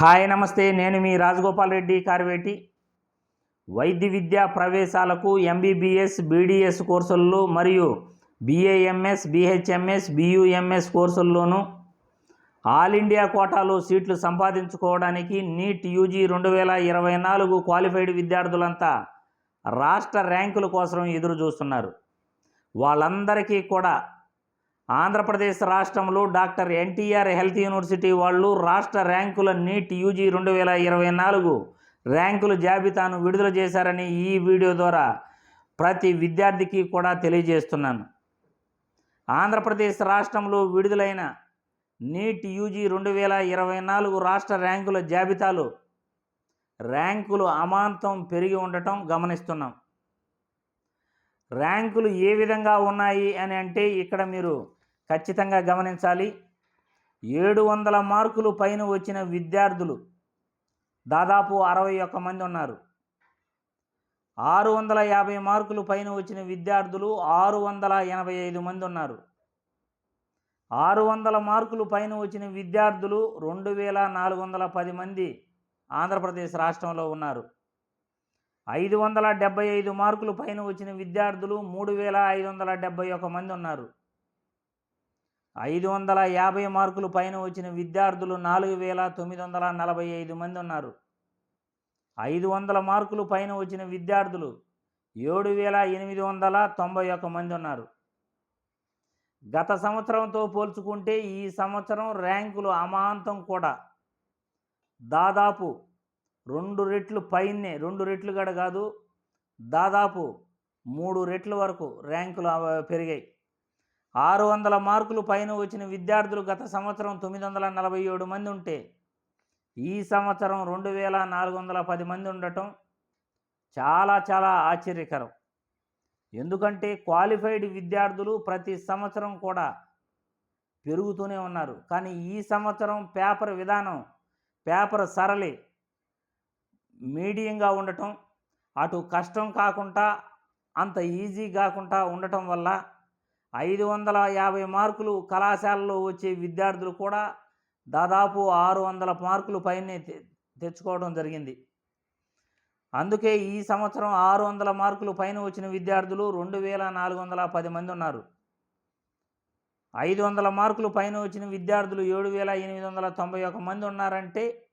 Hi నమస్తే. నేను మీ రాజగోపాల్ రెడ్డి కార్వేటి. వైద్య విద్యా ప్రవేశాలకు ఎంబీబీఎస్ బీడీఎస్ కోర్సుల్లో మరియు బీఏఎంఎస్ బీహెచ్ఎంఎస్ బీయూఎంఎస్ కోర్సుల్లోనూ ఆల్ ఇండియా కోటాలో సీట్లు సంపాదించుకోవడానికి నీట్ యూజీ రెండు వేల ఇరవై నాలుగు క్వాలిఫైడ్ విద్యార్థులంతా రాష్ట్ర ర్యాంకుల కోసం ఎదురు చూస్తున్నారు వాళ్ళందరికీ కూడా ఆంధ్రప్రదేశ్ రాష్ట్రంలో డాక్టర్ ఎన్టీఆర్ హెల్త్ యూనివర్సిటీ వాళ్ళు రాష్ట్ర ర్యాంకుల నీట్ యూజీ రెండు వేల ఇరవై నాలుగు ర్యాంకుల జాబితాను విడుదల చేశారని ఈ వీడియో ద్వారా ప్రతి విద్యార్థికి కూడా తెలియజేస్తున్నాను. ఆంధ్రప్రదేశ్ రాష్ట్రంలో విడుదలైన నీట్ యూజీ రెండు వేల ఇరవై నాలుగు రాష్ట్ర ర్యాంకుల జాబితాలో ర్యాంకులు అమాంతం పెరిగి ఉండటం గమనిస్తున్నాం. ర్యాంకులు ఏ విధంగా ఉన్నాయి అని అంటే ఇక్కడ మీరు ఖచ్చితంగా గమనించాలి. ఏడు వందల మార్కులు పైన వచ్చిన విద్యార్థులు దాదాపు అరవై ఒక్క మంది ఉన్నారు. ఆరు వందల యాభై మార్కులు పైన వచ్చిన విద్యార్థులు ఆరు వందల ఎనభై ఐదు మంది ఉన్నారు. ఆరు వందల మార్కులు పైన వచ్చిన విద్యార్థులు రెండు వేల నాలుగు వందల పది మంది ఆంధ్రప్రదేశ్ రాష్ట్రంలో ఉన్నారు. ఐదు వందల డెబ్బై ఐదు మార్కులు పైన వచ్చిన విద్యార్థులు మూడు వేల ఐదు వందల డెబ్బై ఒక మంది ఉన్నారు. ఐదు వందల యాభై మార్కులు పైన వచ్చిన విద్యార్థులు నాలుగు వేల తొమ్మిది వందల నలభై ఐదు మంది ఉన్నారు. ఐదు వందల మార్కులు పైన వచ్చిన విద్యార్థులు ఏడు వేల ఎనిమిది వందల తొంభై ఒక్క మంది ఉన్నారు. గత సంవత్సరంతో పోల్చుకుంటే ఈ సంవత్సరం ర్యాంకులు అమాంతం కూడా. దాదాపు రెండు రెట్లు పైనే రెండు రెట్లు గడ కాదు దాదాపు మూడు రెట్ల వరకు ర్యాంకులు పెరిగాయి. ఆరు వందల మార్కులు పైన వచ్చిన విద్యార్థులు గత సంవత్సరం తొమ్మిది వందల నలభై ఏడు మంది ఉంటే ఈ సంవత్సరం రెండు వేల నాలుగు వందల పది మంది ఉండటం చాలా చాలా ఆశ్చర్యకరం. ఎందుకంటే క్వాలిఫైడ్ విద్యార్థులు ప్రతి సంవత్సరం కూడా పెరుగుతూనే ఉన్నారు. కానీ ఈ సంవత్సరం పేపర్ విధానం పేపర్ సరళి మీడియంగా ఉండటం అటు కష్టం కాకుండా అంత ఈజీ కాకుండా ఉండటం వల్ల ఐదు వందల యాభై మార్కులు కళాశాలలో వచ్చే విద్యార్థులు కూడా దాదాపు ఆరు వందల మార్కులు పైనే తె- తెచ్చుకోవడం జరిగింది. అందుకే ఈ సంవత్సరం ఆరు వందల మార్కులు పైన వచ్చిన విద్యార్థులు రెండు వేల నాలుగు వందల పది మంది ఉన్నారు. ఐదు వందల మార్కులు పైన వచ్చిన విద్యార్థులు ఏడు వేల ఎనిమిది వందల తొంభై ఒక మంది ఉన్నారంటే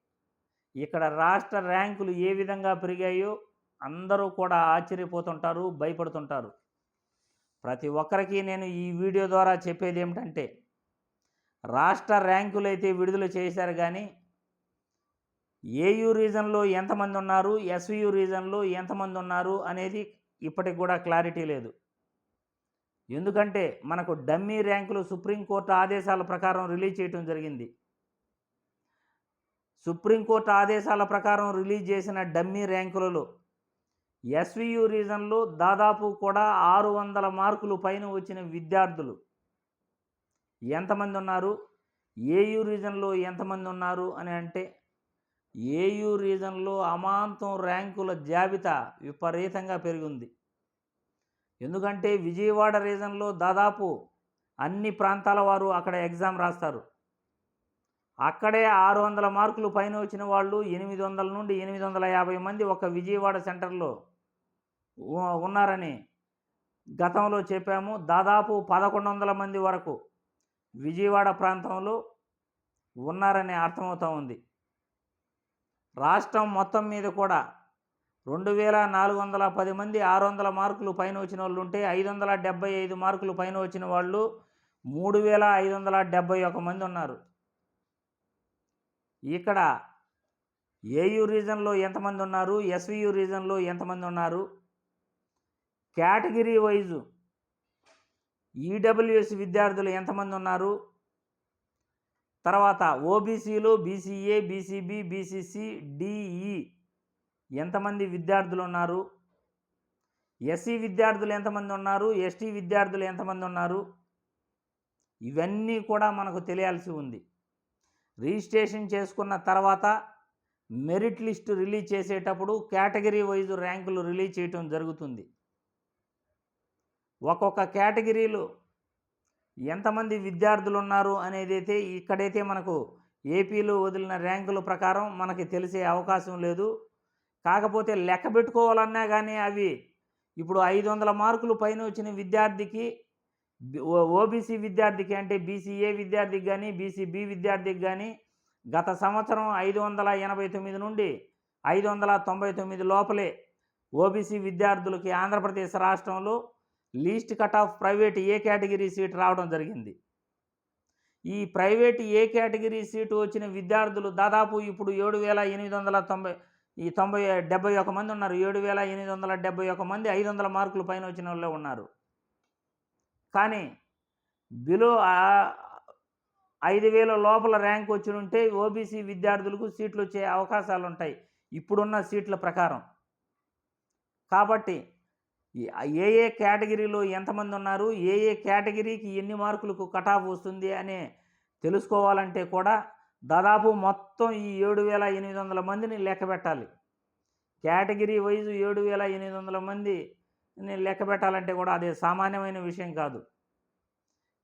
ఇక్కడ రాష్ట్ర ర్యాంకులు ఏ విధంగా పెరిగాయో అందరూ కూడా ఆశ్చర్యపోతుంటారు భయపడుతుంటారు. ప్రతి ఒక్కరికి నేను ఈ వీడియో ద్వారా చెప్పేది ఏమిటంటే రాష్ట్ర ర్యాంకులు అయితే విడుదల చేశారు కానీ ఏయూ రీజన్లో ఎంతమంది ఉన్నారు ఎస్వియు రీజన్లో ఎంతమంది ఉన్నారు అనేది ఇప్పటికి కూడా క్లారిటీ లేదు. ఎందుకంటే మనకు డమ్మీ ర్యాంకులు సుప్రీంకోర్టు ఆదేశాల ప్రకారం రిలీజ్ చేయటం జరిగింది. సుప్రీంకోర్టు ఆదేశాల ప్రకారం రిలీజ్ చేసిన డమ్మీ ర్యాంకులలో ఎస్వియు రీజన్లో దాదాపు కూడా ఆరు వందల మార్కులు పైన వచ్చిన విద్యార్థులు. ఎంతమంది ఉన్నారు ఏయు రీజన్లో ఎంతమంది ఉన్నారు అని అంటే ఏయు రీజన్లో అమాంతం ర్యాంకుల జాబితా విపరీతంగా పెరిగింది. ఎందుకంటే విజయవాడ రీజన్లో దాదాపు అన్ని ప్రాంతాల వారు అక్కడ ఎగ్జామ్ రాస్తారు. అక్కడే ఆరు వందల మార్కులు పైన వచ్చిన వాళ్ళు ఎనిమిది వందల నుండి ఎనిమిది వందల యాభై మంది ఒక విజయవాడ సెంటర్లో ఉన్నారని గతంలో చెప్పాము. దాదాపు పదకొండు వందల మంది వరకు విజయవాడ ప్రాంతంలో ఉన్నారని అర్థమవుతూ ఉంది. రాష్ట్రం మొత్తం మీద కూడా రెండు వేల నాలుగు వందల పది మంది ఆరు వందల మార్కులు పైన వచ్చిన వాళ్ళు ఉంటే ఐదు వందల డెబ్బై ఐదు మార్కులు పైన వచ్చిన వాళ్ళు మూడు వేల ఐదు వందల డెబ్బై ఒక మంది ఉన్నారు. ఇక్కడ ఏయు రీజన్లో ఎంతమంది ఉన్నారు? ఎస్వియు రీజన్లో ఎంతమంది ఉన్నారు? కేటగిరీ వైజు ఈడబ్ల్యూఎస్ విద్యార్థులు ఎంతమంది ఉన్నారు? తర్వాత ఓబీసీలు బీసీఏ బీసీబీ బీసీసీ డిఈ ఎంతమంది విద్యార్థులు ఉన్నారు? ఎస్సీ విద్యార్థులు ఎంతమంది ఉన్నారు? ఎస్టీ విద్యార్థులు ఎంతమంది ఉన్నారు? ఇవన్నీ కూడా మనకు తెలియాల్సి ఉంది. రిజిస్ట్రేషన్ చేసుకున్న తర్వాత మెరిట్ లిస్ట్ రిలీజ్ చేసేటప్పుడు కేటగిరీ వైజ్ ర్యాంకులు రిలీజ్ చేయటం జరుగుతుంది. ఒక్కొక్క కేటగిరీలో ఎంతమంది విద్యార్థులు ఉన్నారు అనేది అయితే ఇక్కడైతే మనకు ఏపీలో వదిలిన ర్యాంకుల ప్రకారం మనకి తెలిసే అవకాశం లేదు. కాకపోతే లెక్క పెట్టుకోవాలన్నా కానీ అవి ఇప్పుడు ఐదు వందల మార్కులు పైన వచ్చిన విద్యార్థికి ఓబీసీ విద్యార్థికి అంటే బీసీఏ విద్యార్థికి కానీ బీసీబీ విద్యార్థికి కానీ గత సంవత్సరం ఐదు వందల ఎనభై తొమ్మిది నుండి ఐదు వందల తొంభై తొమ్మిది లోపలే ఓబీసీ విద్యార్థులకి ఆంధ్రప్రదేశ్ రాష్ట్రంలో least cut off private A category seat రావడం జరిగింది. ఈ ప్రైవేట్ ఏ కేటగిరీ సీటు వచ్చిన విద్యార్థులు దాదాపు ఇప్పుడు ఏడు వేల ఎనిమిది వందల తొంభై ఈ తొంభై డెబ్బై ఒక మంది ఉన్నారు. ఏడు వేల ఎనిమిది వందల డెబ్బై ఒక మంది ఐదు వందల మార్కులు పైన వచ్చిన వాళ్ళే ఉన్నారు. కానీ బిలో ఐదు వేల లోపల ర్యాంక్ వచ్చి ఉంటే ఓబీసీ విద్యార్థులకు సీట్లు వచ్చే అవకాశాలు ఉంటాయి ఇప్పుడున్న సీట్ల ప్రకారం. కాబట్టి ఏ ఏ కేటగిరీలో ఎంతమంది ఉన్నారు ఏ ఏ కేటగిరీకి ఎన్ని మార్కులకు కట్ ఆఫ్ వస్తుంది అనే తెలుసుకోవాలంటే కూడా దాదాపు మొత్తం ఈ ఏడు వేల ఎనిమిది వందల మందిని లెక్క పెట్టాలి. కేటగిరీ వైజు ఏడు వేల ఎనిమిది వందల మంది లెక్క పెట్టాలంటే కూడా అది సామాన్యమైన విషయం కాదు.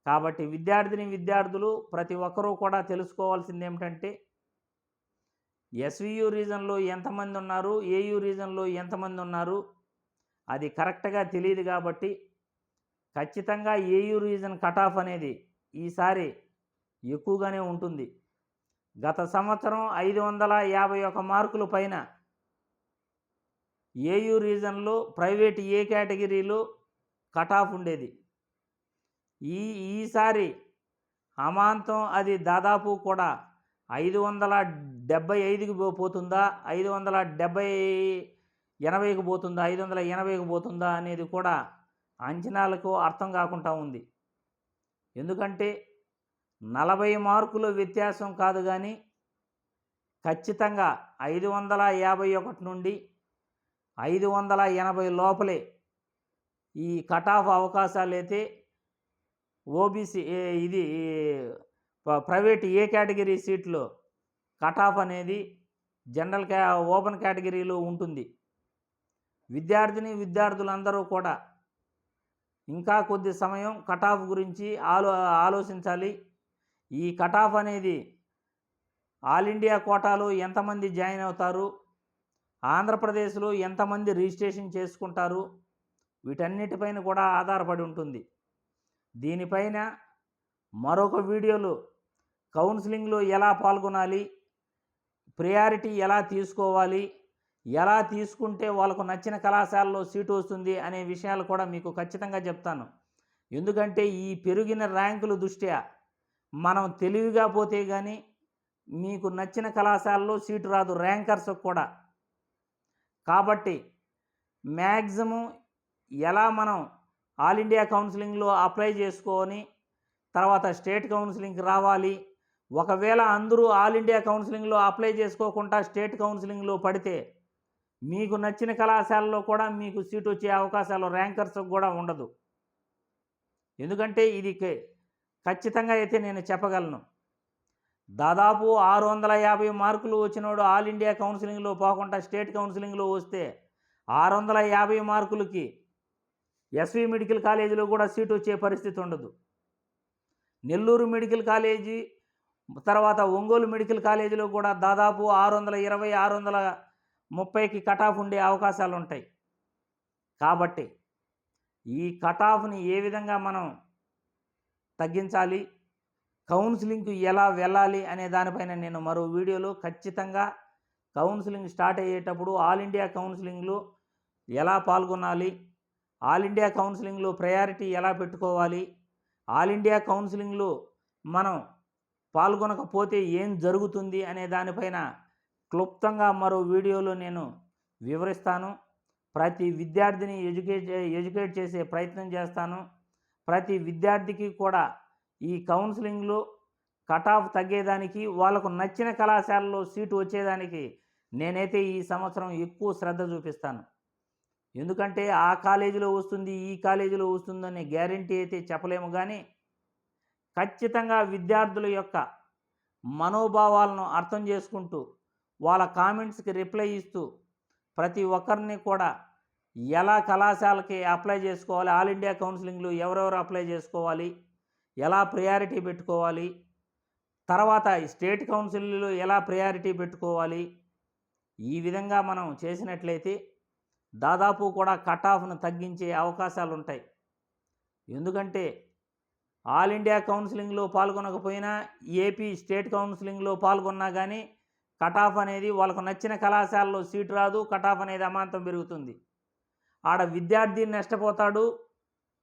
కాబట్టి విద్యార్థిని విద్యార్థులు ప్రతి ఒక్కరూ కూడా తెలుసుకోవాల్సింది ఏమిటంటే ఎస్వియు రీజన్లో ఎంతమంది ఉన్నారు ఏయు రీజన్లో ఎంతమంది ఉన్నారు అది కరెక్ట్గా తెలియదు కాబట్టి ఖచ్చితంగా ఏయూ రీజన్ కట్ ఆఫ్ అనేది ఈసారి ఎక్కువగానే ఉంటుంది. గత సంవత్సరం ఐదు వందల యాభై ఒక మార్కుల పైన ఏయూ రీజన్లు ప్రైవేట్ ఏ కేటగిరీలు కట్ ఆఫ్ ఉండేది? ఈ ఈసారి అమాంతం అది దాదాపు కూడా ఐదు వందల డెబ్బై ఐదుకి పోతుందా? ఐదు వందల డెబ్బై ఎనభైకి పోతుందా ఐదు వందల ఎనభైకి పోతుందా అనేది కూడా అంచనాలకు అర్థం కాకుండా ఉంది. ఎందుకంటే నలభై మార్కుల వ్యత్యాసం కాదు కానీ ఖచ్చితంగా ఐదు వందల యాభై ఒకటి నుండి ఐదు వందల ఎనభై లోపలే ఈ కట్ ఆఫ్ అవకాశాలు అయితే ఓబీసీ ఇది ప్రైవేట్ ఏ కేటగిరీ సీట్లో కట్ ఆఫ్ అనేది జనరల్ క్యా ఓపెన్ కేటగిరీలో ఉంటుంది. విద్యార్థిని విద్యార్థులందరూ కూడా ఇంకా కొద్ది సమయం కటాఫ్ గురించి ఆలో ఆలోచించాలి. ఈ కటాఫ్ అనేది ఆల్ ఇండియా కోటాలో ఎంతమంది జాయిన్ అవుతారు ఆంధ్రప్రదేశ్లో ఎంతమంది రిజిస్ట్రేషన్ చేసుకుంటారు వీటన్నిటిపైన కూడా ఆధారపడి ఉంటుంది. దీనిపైన మరొక వీడియోలో కౌన్సిలింగ్లో ఎలా పాల్గొనాలి ప్రయారిటీ ఎలా తీసుకోవాలి ఎలా తీసుకుంటే వాళ్ళకు నచ్చిన కళాశాలలో సీటు వస్తుంది అనే విషయాలు కూడా మీకు ఖచ్చితంగా చెప్తాను. ఎందుకంటే ఈ పెరిగిన ర్యాంకుల దృష్ట్యా మనం తెలివిగా పోతే కానీ మీకు నచ్చిన కళాశాలలో సీటు రాదు ర్యాంకర్స్ కూడా. కాబట్టి మ్యాక్సిమం ఎలా మనం ఆల్ ఇండియా కౌన్సిలింగ్లో అప్లై చేసుకొని తర్వాత స్టేట్ కౌన్సిలింగ్కి రావాలి ఒకవేళ అందరూ ఆల్ ఇండియా కౌన్సిలింగ్లో అప్లై చేసుకోకుండా స్టేట్ కౌన్సిలింగ్లో పడితే మీకు నచ్చిన కళాశాలలో కూడా మీకు సీటు వచ్చే అవకాశాలు ర్యాంకర్స్ కూడా ఉండదు. ఎందుకంటే ఇది ఖచ్చితంగా అయితే నేను చెప్పగలను. దాదాపు ఆరు వందల యాభై మార్కులు వచ్చినోడు ఆల్ ఇండియా కౌన్సిలింగ్లో పోకుండా స్టేట్ కౌన్సిలింగ్లో వస్తే ఆరు వందల యాభై మార్కులకి ఎస్వి మెడికల్ కాలేజీలో కూడా సీటు వచ్చే పరిస్థితి ఉండదు. నెల్లూరు మెడికల్ కాలేజీ తర్వాత ఒంగోలు మెడికల్ కాలేజీలో కూడా దాదాపు ఆరు వందల ఇరవై ఆరు వందల ముప్పైకి కట్ ఆఫ్ ఉండే అవకాశాలు ఉంటాయి కాబట్టి ఈ కట్ ఆఫ్ని ఏ విధంగా మనం తగ్గించాలి? కౌన్సిలింగ్కి ఎలా వెళ్ళాలి? అనే దానిపైన నేను మరో వీడియోలో ఖచ్చితంగా కౌన్సిలింగ్ స్టార్ట్ అయ్యేటప్పుడు ఆల్ ఇండియా కౌన్సిలింగ్లో ఎలా పాల్గొనాలి? ఆల్ ఇండియా కౌన్సిలింగ్లో ప్రయారిటీ ఎలా పెట్టుకోవాలి? ఆల్ ఇండియా కౌన్సిలింగ్లో మనం పాల్గొనకపోతే ఏం జరుగుతుంది? అనే దానిపైన క్లుప్తంగా మరో వీడియోలో నేను వివరిస్తాను. ప్రతి విద్యార్థిని ఎడ్యుకేట్ ఎడ్యుకేట్ చేసే ప్రయత్నం చేస్తాను. ప్రతి విద్యార్థికి కూడా ఈ కౌన్సిలింగ్లో కట్ ఆఫ్ తగ్గేదానికి వాళ్ళకు నచ్చిన కళాశాలలో సీటు వచ్చేదానికి నేనైతే ఈ సంవత్సరం ఎక్కువ శ్రద్ధ చూపిస్తాను. ఎందుకంటే ఆ కాలేజీలో వస్తుంది ఈ కాలేజీలో వస్తుందనే గ్యారంటీ అయితే చెప్పలేము కానీ ఖచ్చితంగా విద్యార్థుల యొక్క మనోభావాలను అర్థం చేసుకుంటూ వాళ్ళ కామెంట్స్కి రిప్లై ఇస్తూ ప్రతి ఒక్కరిని కూడా ఎలా కళాశాలకి అప్లై చేసుకోవాలి ఆల్ ఇండియా కౌన్సిలింగ్లో ఎవరెవరు అప్లై చేసుకోవాలి ఎలా ప్రయారిటీ పెట్టుకోవాలి తర్వాత స్టేట్ కౌన్సిల్లో ఎలా ప్రయారిటీ పెట్టుకోవాలి ఈ విధంగా మనం చేసినట్లయితే దాదాపు కూడా కట్ ఆఫ్ను తగ్గించే అవకాశాలు ఉంటాయి ఎందుకంటే ఆల్ ఇండియా కౌన్సిలింగ్లో పాల్గొనకపోయినా ఏపీ స్టేట్ కౌన్సిలింగ్లో పాల్గొన్నా కానీ కట్ ఆఫ్ అనేది వాళ్ళకు నచ్చిన కళాశాలలో సీట్ రాదు కట్ ఆఫ్ అనేది అమాంతం పెరుగుతుంది. ఆడ విద్యార్థి నష్టపోతాడు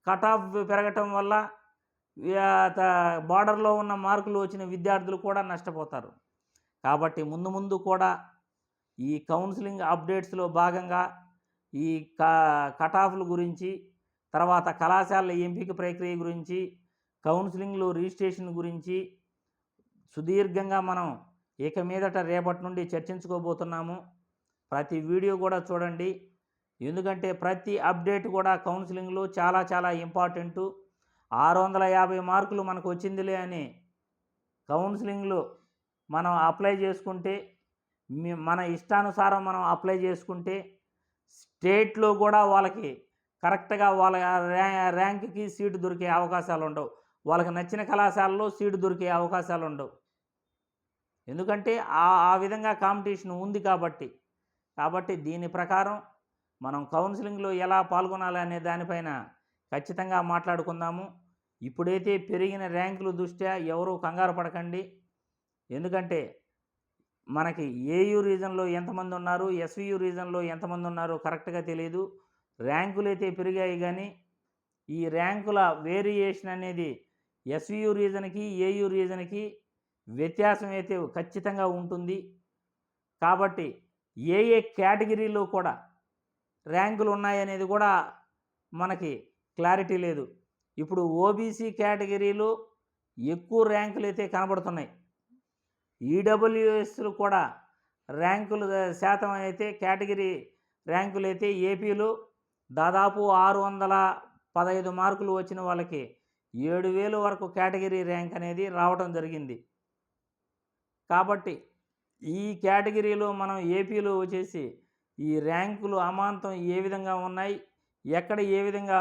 కట్ ఆఫ్ పెరగటం వల్ల బార్డర్లో ఉన్న మార్కులు వచ్చిన విద్యార్థులు కూడా నష్టపోతారు. కాబట్టి ముందు ముందు కూడా ఈ కౌన్సిలింగ్ అప్డేట్స్లో భాగంగా ఈ క కట్ ఆఫ్ల గురించి తర్వాత కళాశాలల ఎంపిక ప్రక్రియ గురించి కౌన్సిలింగ్లో రిజిస్ట్రేషన్ గురించి సుదీర్ఘంగా మనం ఇక మీదట రేపటి నుండి చర్చించుకోబోతున్నాము. ప్రతి వీడియో కూడా చూడండి. ఎందుకంటే ప్రతి అప్డేట్ కూడా కౌన్సిలింగ్లో చాలా చాలా ఇంపార్టెంటు. ఆరు వందల యాభై మార్కులు మనకు వచ్చిందిలే అని కౌన్సిలింగ్లో మనం అప్లై చేసుకుంటే మన ఇష్టానుసారం మనం అప్లై చేసుకుంటే స్టేట్లో కూడా వాళ్ళకి కరెక్ట్గా వాళ్ళ ర్యాంక్కి సీటు దొరికే అవకాశాలు ఉండవు వాళ్ళకి నచ్చిన కళాశాలలో సీటు దొరికే అవకాశాలు ఉండవు ఎందుకంటే ఆ ఆ విధంగా కాంపిటీషన్ ఉంది కాబట్టి. కాబట్టి దీని ప్రకారం మనం కౌన్సిలింగ్లో ఎలా పాల్గొనాలి అనే దానిపైన ఖచ్చితంగా మాట్లాడుకుందాము. ఇప్పుడైతే పెరిగిన ర్యాంకుల దృష్ట్యా ఎవరూ కంగారు పడకండి. ఎందుకంటే మనకి ఏయూ రీజన్లో ఎంతమంది ఉన్నారు ఎస్వియు రీజన్లో ఎంతమంది ఉన్నారో కరెక్ట్గా తెలియదు ర్యాంకులు అయితే పెరిగాయి కానీ ఈ ర్యాంకుల వేరియేషన్ అనేది ఎస్వియు రీజన్కి ఏయు రీజన్కి వ్యత్యాసం అయితే ఖచ్చితంగా ఉంటుంది. కాబట్టి ఏ ఏ కేటగిరీలో కూడా ర్యాంకులు ఉన్నాయనేది కూడా మనకి క్లారిటీ లేదు. ఇప్పుడు ఓబీసీ కేటగిరీలో ఎక్కువ ర్యాంకులు అయితే కనబడుతున్నాయి. ఈడబ్ల్యూఎస్లు కూడా ర్యాంకులు శాతం అయితే కేటగిరీ ర్యాంకులు అయితే ఏపీలో దాదాపు ఆరు వందల పదహైదు మార్కులు వచ్చిన వాళ్ళకి ఏడు వేలు వరకు కేటగిరీ ర్యాంక్ అనేది రావడం జరిగింది. కాబట్టి ఈ కేటగిరీలో మనం ఏపీలో వచ్చేసి ఈ ర్యాంకులు అమాంతం ఏ విధంగా ఉన్నాయి? ఎక్కడ ఏ విధంగా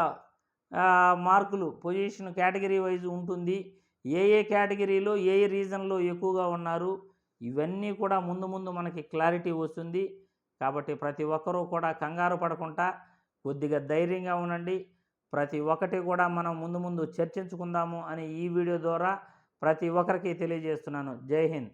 మార్కులు పొజిషన్ కేటగిరీ వైజ్ ఉంటుంది? ఏ ఏ కేటగిరీలో ఏ ఏ రీజన్లో ఎక్కువగా ఉన్నారు? ఇవన్నీ కూడా ముందు ముందు మనకి క్లారిటీ వస్తుంది. కాబట్టి ప్రతి ఒక్కరూ కూడా కంగారు పడకుండా కొద్దిగా ధైర్యంగా ఉండండి. ప్రతి ఒక్కటి కూడా మనం ముందు ముందు చర్చించుకుందాము అని ఈ వీడియో ద్వారా ప్రతి ఒక్కరికి తెలియజేస్తున్నాను. జై హింద్.